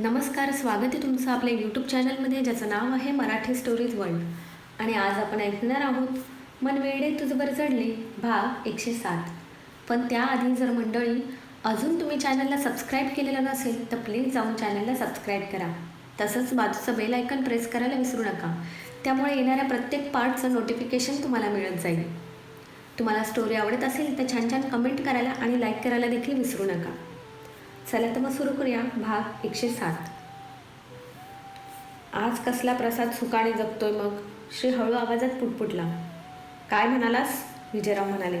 नमस्कार स्वागत आहे तुमचं आपल्या यूट्यूब चॅनलमध्ये ज्याचं नाव आहे मराठी स्टोरीज वर्ल्ड आणि आज आपण ऐकणार आहोत मन वेळे तुझवर चढले भाग एकशे सात. पण त्याआधी जर मंडळी अजून तुम्ही चॅनलला सबस्क्राईब केलेलं नसेल तर प्लीज जाऊन चॅनलला सबस्क्राईब करा. तसंच बाजूचं बेल आयकन प्रेस करायला विसरू नका. त्यामुळे येणाऱ्या प्रत्येक पार्टचं नोटिफिकेशन तुम्हाला मिळत जाईल. तुम्हाला स्टोरी आवडत असेल तर छान छान कमेंट करायला आणि लाईक करायला देखील विसरू नका. चला तर मग सुरू करूया. भाग एकशे सात. आज कसला प्रसाद सुकाने जगतोय मग? श्री हळू आवाजात पुटपुटला. काय म्हणालास? विजयराव म्हणाले.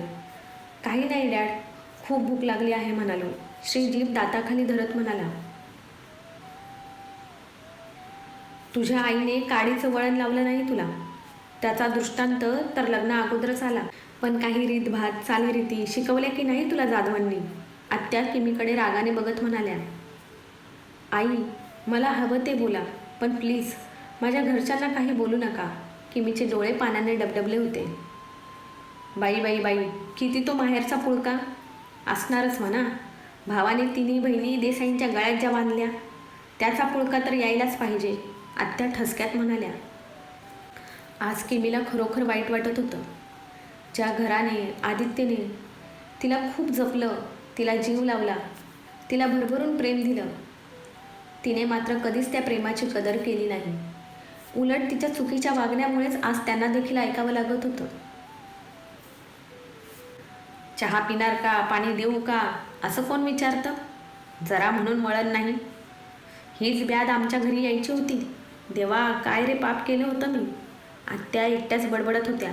काही नाही डॅड. खूप भूक लागली आहे म्हणालो. श्री जीप दाताखाली धरत म्हणाला. तुझ्या आईने काडीचं वळण लावलं नाही तुला? त्याचा दृष्टांत तर लग्न अगोदरच आला. पण काही रीतभात चालीरीती शिकवल्या की नाही तुला जाधवांनी? आत्या किमीकडे रागाने बघत म्हणाल्या आई मला हवं ते बोला पण प्लीज माझ्या घरच्यांना काही बोलू नका. किमीचे डोळे पाण्याने डबडबले होते. बाई बाई बाई किती तो माहेरचा पुळका? असणारच म्हणा. भावाने तिन्ही बहिणी देसाईंच्या गळ्यात ज्या बांधल्या त्याचा पुळका तर यायलाच पाहिजे आत्या ठसक्यात म्हणाल्या. आज किमीला खरोखर वाईट वाटत होतं. ज्या घराने आदित्यने तिला खूप जपलं तिला जीव लावला. तिला भरभरून प्रेम दिलं. तिने मात्र कधीच त्या प्रेमाची कदर केली नाही. उलट तिच्या चुकीच्या वागण्यामुळेच आज त्यांना देखील ऐकावं लागत होतं. चहा पिणार का? पाणी देऊ का? असं कोण विचारतं? जरा म्हणून वळण नाही. हीच ब्याद आमच्या घरी यायची होती. देवा काय रे पाप केलं होतं मी? आत्या एकट्याच बडबडत होत्या.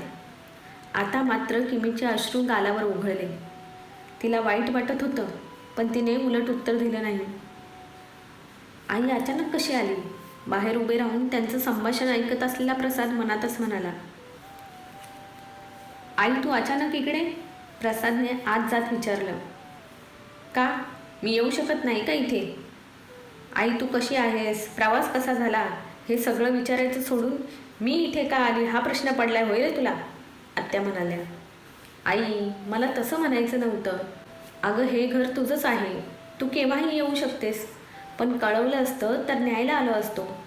आता मात्र किमीचे अश्रू गालावर उघडले तिला वाईट वाटत होतं पण तिने उलट उत्तर दिलं नाही. आई अचानक कशी आली? बाहेर उभे राहून त्यांचं संभाषण ऐकत असलेला प्रसाद मनातच म्हणाला आई तू अचानक इकडे? प्रसादने आज जात विचारलं का? मी येऊ शकत नाही का इथे? आई तू कशी आहेस? प्रवास कसा झाला? हे सगळं विचारायचं सोडून मी इथे का आली? हा प्रश्न पडलाय होय रे तुला आत्या म्हणाल्या. आई मला तसं म्हणायचं नव्हतं. अगं हे घर तुझंच आहे. तू केव्हाही येऊ शकतेस. पण कळवलं असतं तर न्यायला आलो असतो.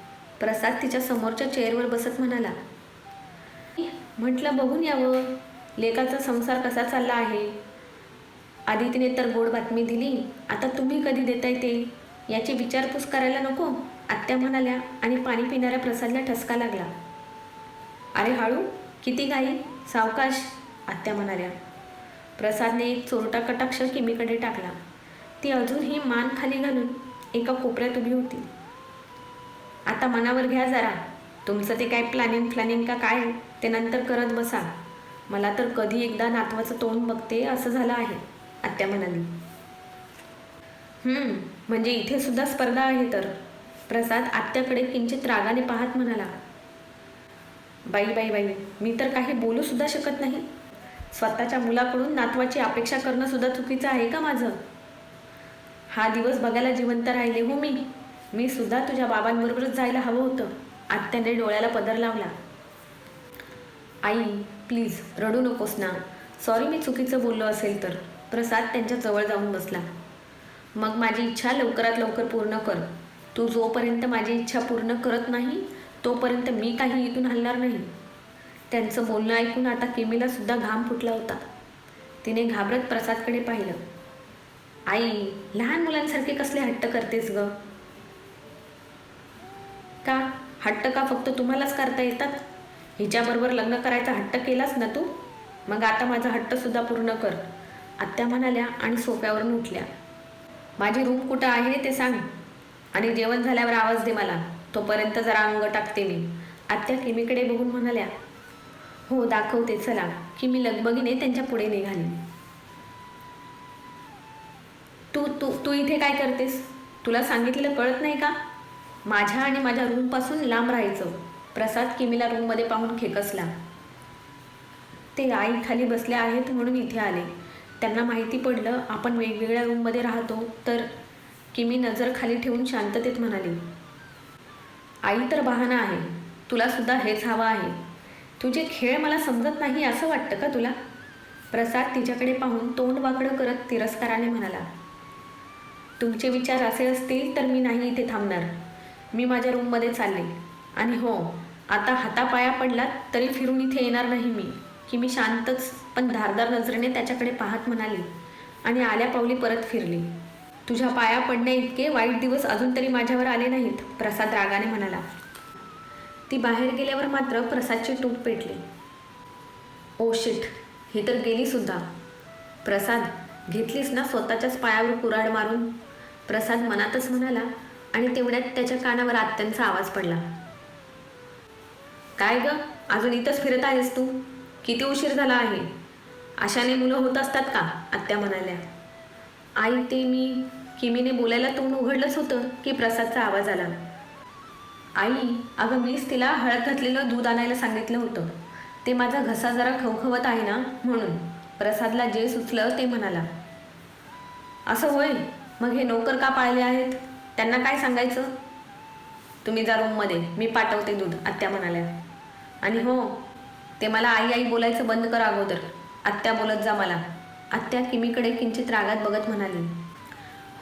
प्रसाद तिच्या समोरच्या चेअरवर बसत म्हणाला म्हटलं बघून यावं. लेकाचा संसार कसा चालला आहे? आधी तिने तर गोड बातमी दिली. आता तुम्ही कधी देताय ते? याची विचारपूस करायला नको. आत्या म्हणाल्या आणि पाणी पिणाऱ्या प्रसादला ठसका लागला. अरे हळू किती घाई. सावकाश. आत्या म्हणाल्या प्रसादने एक चोरटा कटाक्ष किमीकडे टाकला? ती अजूनही मान खाली घालून एका कोपऱ्यात उभी होती. आता मनावर घ्या जरा. तुमचं ते काय प्लॅनिंग फ्लॅनिंग का काय? ते नंतर करत बसा. मला तर कधी एकदा नातवाचं तोंड बघते असं झालं आहे आत्या म्हणाली. म्हणजे इथे सुद्धा स्पर्धा आहे तर? प्रसाद आत्याकडे किंचित रागाने पाहत म्हणाला. बाई बाई बाई मी तर काही बोलू सुद्धा शकत नाही. स्वतःच्या मुलाकडून नातवाची अपेक्षा करणं सुद्धा चुकीचं आहे का माझं? हा दिवस बघायला जिवंत राहिले हो मी. मी सुद्धा तुझ्या बाबांबरोबरच जायला हवं होतं. आत्याने डोळ्याला पदर लावला. आई प्लीज रडू नकोस ना. सॉरी मी चुकीचं बोललो असेल तर. प्रसाद त्यांच्या जवळ जाऊन बसला. मग माझी इच्छा लवकरात लवकर पूर्ण कर. तू जोपर्यंत माझी इच्छा पूर्ण करत नाही तोपर्यंत मी काही इथून हलणार नाही. त्यांचं बोलणं ऐकून आता किमीला सुद्धा घाम फुटला होता. तिने घाबरत प्रसादकडे पाहिलं. आई लहान मुलांसारखे कसले हट्ट करतेस ग? का? हट्ट का फक्त तुम्हालाच करता येतात? हिच्याबरोबर लग्न करायचा हट्ट केलास ना तू? मग आता माझा हट्ट सुद्धा पूर्ण कर. आत्या म्हणाल्या आणि सोफ्यावरून उठल्या. माझी रूम कुठं आहे ते सांग. आणि जेवण झाल्यावर आवाज दे मला. तोपर्यंत जरा अंग टाकते मी. आत्या किमीकडे बघून म्हणाल्या हो दाखवते. चला. की मी लगबगीने त्यांच्या पुढे निघाली. तू तू तू इथे काय करतेस? तुला सांगितलेलं कळत नाही का? माझ्या आणि माझ्या रूमपासून लांब राहायचं. प्रसाद किमीला रूममध्ये पाहून खेकसला. ते आई खाली बसले आहेत म्हणून इथे आले. त्यांना माहिती पडलं आपण वेगवेगळ्या रूममध्ये राहतो तर किमी नजर खाली ठेवून शांततेत म्हणाली आई तर बहाणा आहे. तुला सुद्धा हेच हवं आहे. तुझे खेळ मला समजत नाही असं वाटतं का तुला? प्रसाद तिच्याकडे पाहून तोंड वाकडं करत तिरस्काराने म्हणाला तुमचे विचार असे असतील तर मी नाही इथे थांबणार. मी माझ्या रूममध्ये चालले. आणि हो आता हातापाया पडलात तरी फिरून इथे येणार नाही मी. की मी शांतच पण धारदार नजरेने त्याच्याकडे पाहत म्हणाली आणि आल्या पावली परत फिरली. तुझ्या पाया पडण्या इतके वाईट दिवस अजून तरी माझ्यावर आले नाहीत प्रसाद रागाने म्हणाला. ती बाहेर गेल्यावर मात्र प्रसादची टूप पेटली. Oh shit. ही तर गेली सुद्धा. प्रसाद घेतलीस ना स्वतःच्याच पायावर कुराड मारून? प्रसाद मनातच म्हणाला आणि तेवढ्यात त्याच्या कानावर आत्यांचा आवाज पडला. काय ग? अजून इथंच फिरत आहेस तू? किती उशीर झाला आहे? अशाने मुलं होत असतात का? आत्या म्हणाल्या. आई ते मी किमीने बोलायला तोंड उघडलंच होतं की प्रसादचा आवाज आला. आई अगं मीच तिला हळद घातलेलं दूध आणायला सांगितलं होतं. ते माझा घसा जरा खवखवत आहे ना म्हणून. प्रसादला जे सुचलं ते म्हणाला. असं होय? मग हे नोकर का पाळले आहेत? त्यांना काय सांगायचं? तुम्ही जा रूममध्ये मी पाठवते दूध आत्या म्हणाल्या. आणि हो ते मला आई आई बोलायचं बंद कर अगोदर. आत्या बोलत जा मला. आत्या किमीकडे किंचित रागात बघत म्हणाली.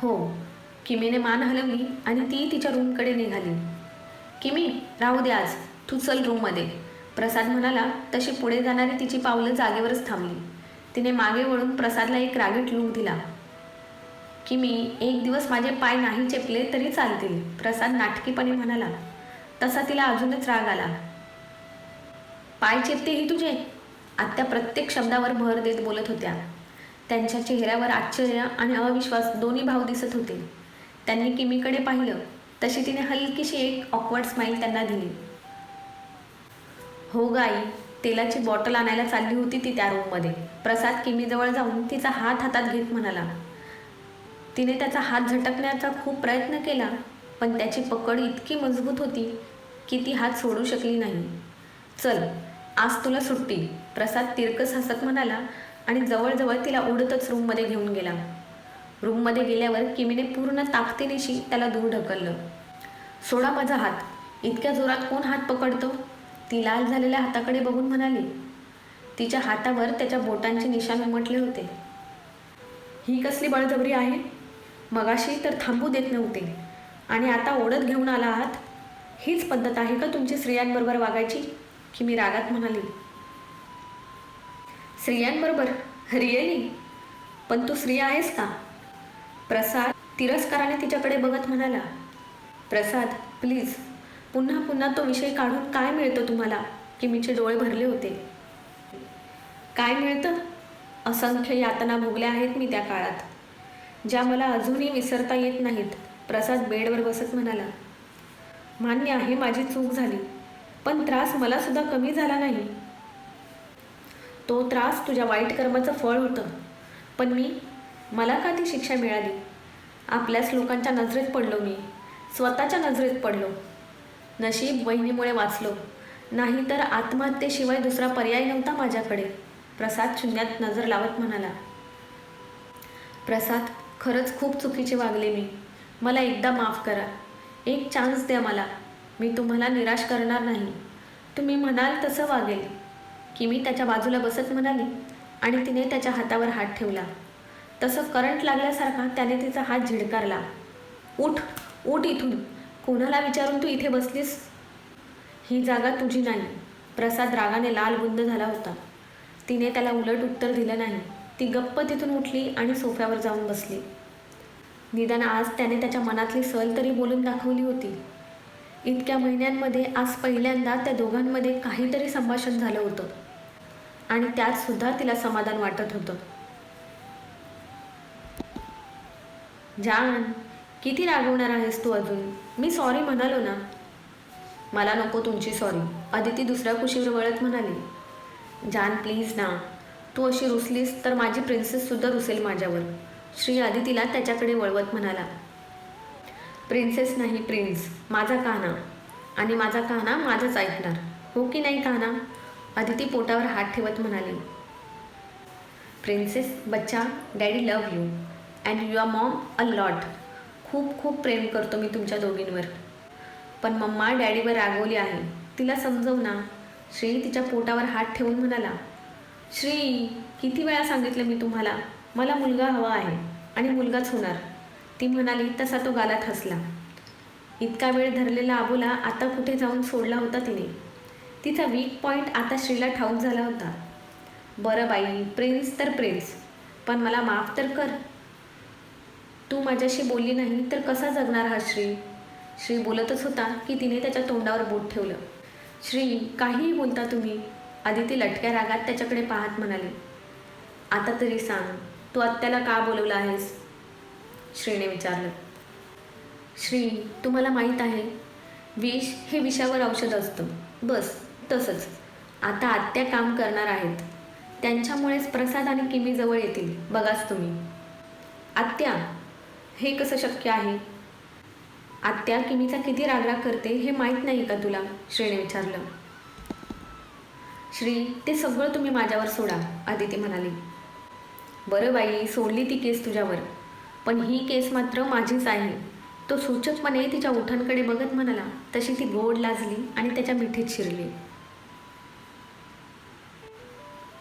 हो किमीने मान हलवली आणि ती तिच्या रूमकडे निघाली. किमी राहू दे आज तू चल रूममध्ये प्रसाद म्हणाला तशी पुढे जाणारी तिची पावलं जागेवरच थांबली. तिने मागे वळून प्रसादला एक रागीट लूक दिला. की मी एक दिवस माझे पाय नाही चेपले तरी चालतील. प्रसाद नाटकीपणे म्हणाला. तसा तिला अजूनच राग आला. पाय चेपते ही तुझे? आत्या प्रत्येक शब्दावर भर देत बोलत होत्या. त्यांच्या चेहऱ्यावर आश्चर्य आणि अविश्वास दोन्ही भाव दिसत होते. त्यांनी किमीकडे पाहिलं? तशी तिने हलकीशी एक ऑकवर्ड स्माईल त्यांना दिली. हो गाई तेलाची बॉटल आणायला चालली होती ती त्या रूममध्ये प्रसाद किमीजवळ जाऊन तिचा हात हातात घेत म्हणाला. तिने त्याचा हात झटकण्याचा खूप प्रयत्न केला पण त्याची पकड इतकी मजबूत होती की ती हात सोडू शकली नाही. चल आज तुला सुट्टी. प्रसाद तिरकस हसत म्हणाला आणि जवळजवळ तिला उडतच रूममध्ये घेऊन गेला. रूममध्ये गेल्यावर किमीने पूर्ण ताकदीनेशी त्याला दूर ढकललं. सोडा माझा हात. इतक्या जोरात कोण हात पकडतो? ती लाल झालेल्या हाताकडे बघून म्हणाली. तिच्या हातावर त्याच्या बोटांचे निशाण उमटले होते. ही कसली बळजबरी आहे? मगाशी तर थांबू देत नव्हते. आणि आता ओढत घेऊन आला आहात? हीच पद्धत आहे का तुमची स्त्रियांबरोबर वागायची? की मी रागात म्हणाली. स्त्रियांबरोबर? रिअली? पण तू स्त्री आहेस का? प्रसाद तिरस्काराने तिच्याकडे बघत म्हणाला प्रसाद प्लीज पुन्हा पुन्हा तो विषय काढून काय मिळतं तुम्हाला की मीचे डोळे भरले होते? काय मिळतं? असंख्य यातना भोगल्या आहेत मी त्या काळात ज्या मला अजूनही विसरता येत नाहीत. प्रसाद बेडवर बसत म्हणाला मान्य आहे माझी चूक झाली पण त्रास मला सुद्धा कमी झाला नाही. तो त्रास तुझ्या वाईट कर्माचं फळ होतं पण मी मला का ती शिक्षा मिळाली? आपल्याच लोकांच्या नजरेत पडलो मी. स्वतःच्या नजरेत पडलो. नशीब वहिनीमुळे वाचलो. नाही तर आत्महत्येशिवाय दुसरा पर्याय नव्हता माझ्याकडे. प्रसाद शून्यात नजर लावत म्हणाला. प्रसाद खरंच खूप चुकीचे वागले मी. मला एकदा माफ करा. एक चान्स द्या मला. मी तुम्हाला निराश करणार नाही. तुम्ही म्हणाल तसं वागेल. की मी त्याच्या बाजूला बसत म्हणाली आणि तिने त्याच्या हातावर हात ठेवला. तसं करंट लागल्यासारखा त्याने तिचा हात झिडकारला. उठ उठ इथून. कोणाला विचारून तू इथे बसलीस? ही जागा तुझी नाही. प्रसाद रागाने लाल बुंद झाला होता. तिने त्याला उलट उत्तर दिलं नाही. ती गप्प तिथून उठली आणि सोफ्यावर जाऊन बसली. निदान आज त्याने त्याच्या मनातली सल तरी बोलून दाखवली होती. इतक्या महिन्यांमध्ये आज पहिल्यांदा त्या दोघांमध्ये काहीतरी संभाषण झालं होतं. आणि त्यातसुद्धा तिला समाधान वाटत होतं. जान किती रागवणार आहेस तू अजून? मी सॉरी म्हणालो ना. मला नको तुमची सॉरी अदिती दुसऱ्या कुशीवर वळत म्हणाली. जान प्लीज ना. तू अशी रुसलीस तर माझी प्रिन्सेससुद्धा रुसेल माझ्यावर. श्री आदितीला त्याच्याकडे वळवत म्हणाला. प्रिन्सेस नाही प्रिन्स माझा कान्हा आणि माझा कान्हा माझंच ऐकणार. हो की नाही कान्हा अदिती पोटावर हात ठेवत म्हणाली. प्रिन्सेस बच्चा daddy love you and your mom a lot खूप खूप प्रेम करतो मी तुमच्या दोघींवर. पण मम्मा डॅडीवर रागवली आहे. तिला समजव ना. श्री तिच्या पोटावर हात ठेवून म्हणाला श्री किती वेळा सांगितलं मी तुम्हाला? मला मुलगा हवा आहे आणि मुलगाच होणार. ती म्हणाली तसा तो गालात हसला. इतका वेळ धरलेला आबोला आता कुठे जाऊन सोडला होता तिने? तिचा वीक पॉईंट आता श्रीला ठाऊक झाला होता. बरं बाई प्रिन्स तर प्रिन्स पण मला माफ तर कर. तू माझ्याशी बोलली नाही तर कसा जगणार हा श्री? श्री बोलतच होता की तिने त्याच्या तोंडावर बोट ठेवलं. श्री काहीही बोलता तुम्ही. आदिती लटक्या रागात त्याच्याकडे पाहत म्हणाली. आता तरी सांग तू आत्याला का बोलवलं आहेस? श्रीने विचारलं. श्री तुम्हाला माहीत आहे विष हे विषावर औषध असतं. बस तसंच. आता आत्या काम करणार आहेत. त्यांच्यामुळेच प्रसाद आणि किमी जवळ येतील. बघाच तुम्ही. आत्या हे कसं शक्य आहे? आत्या किमीचा किती रागराग करते हे माहीत नाही का तुला? श्रीने विचारलं. श्री ते सगळं तुम्ही माझ्यावर सोडा आदिती म्हणाली. बरं बाई सोडली ती केस तुझ्यावर. पण ही केस मात्र माझीच आहे. तो सूचकपणे तिच्या उठांकडे बघत म्हणाला तशी ती गोड लाजली आणि त्याच्या मिठीत शिरली.